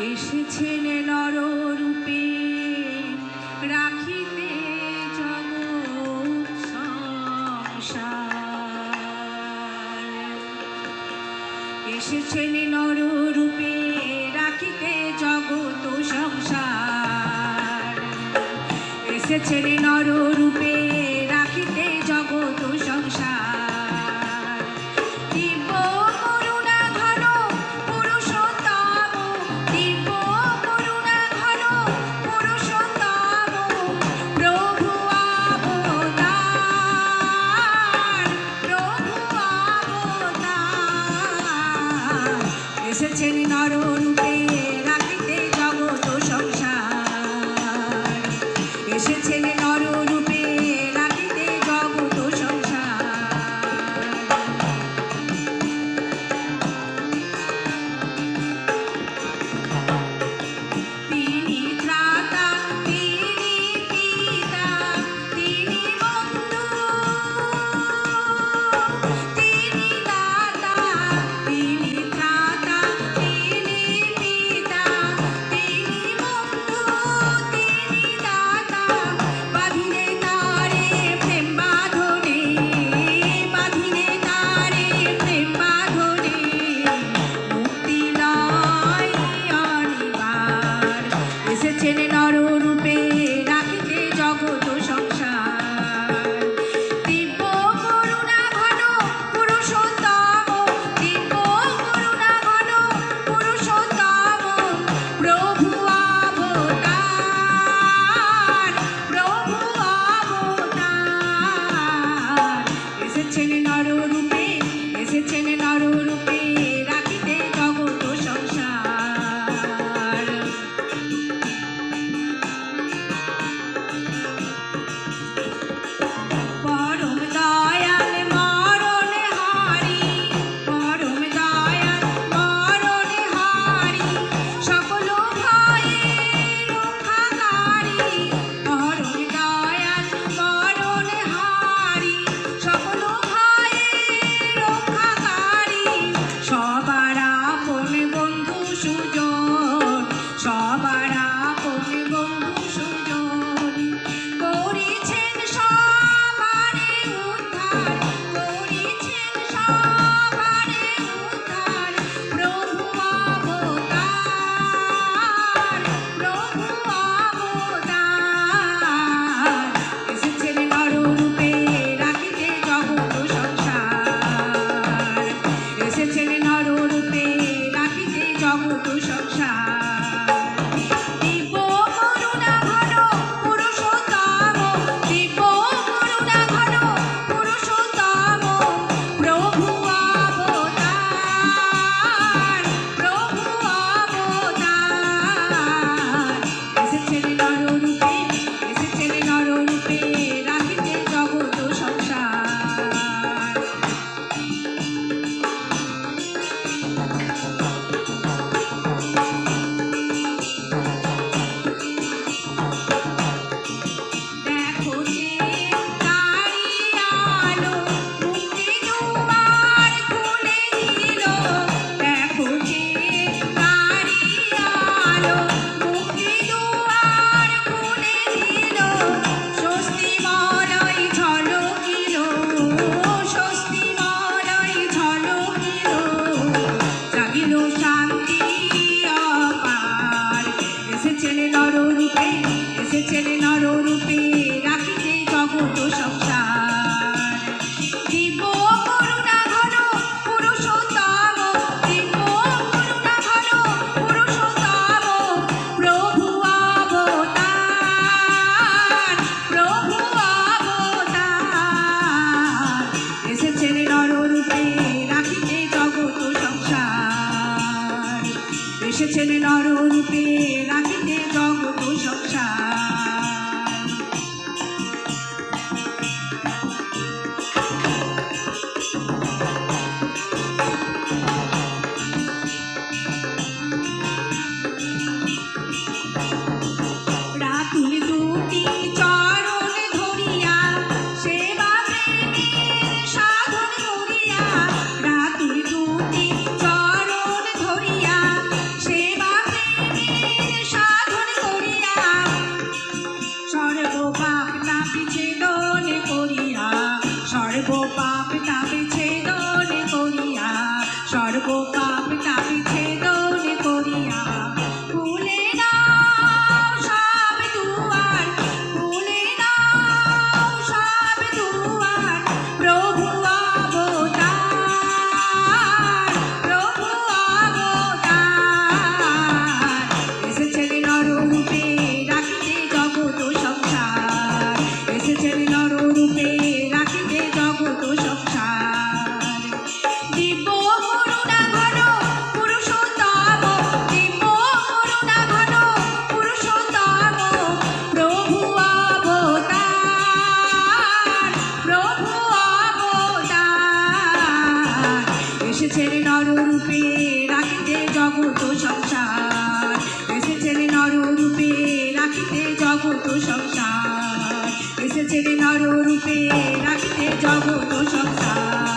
এসেছেন নররূপে, রাখিতে জগৎ সংসার নর রূপে রাখিতে জগৎ সংসার এসেছেন নররূপে, রাখিতে জগৎ সংসার এসেছেন নররূপে রাখিতে জগত সংসার। এসেছেন নররূপে রাখিতে জগত সংসার। এসেছেন নররূপে রাখিতে জগত সংসার।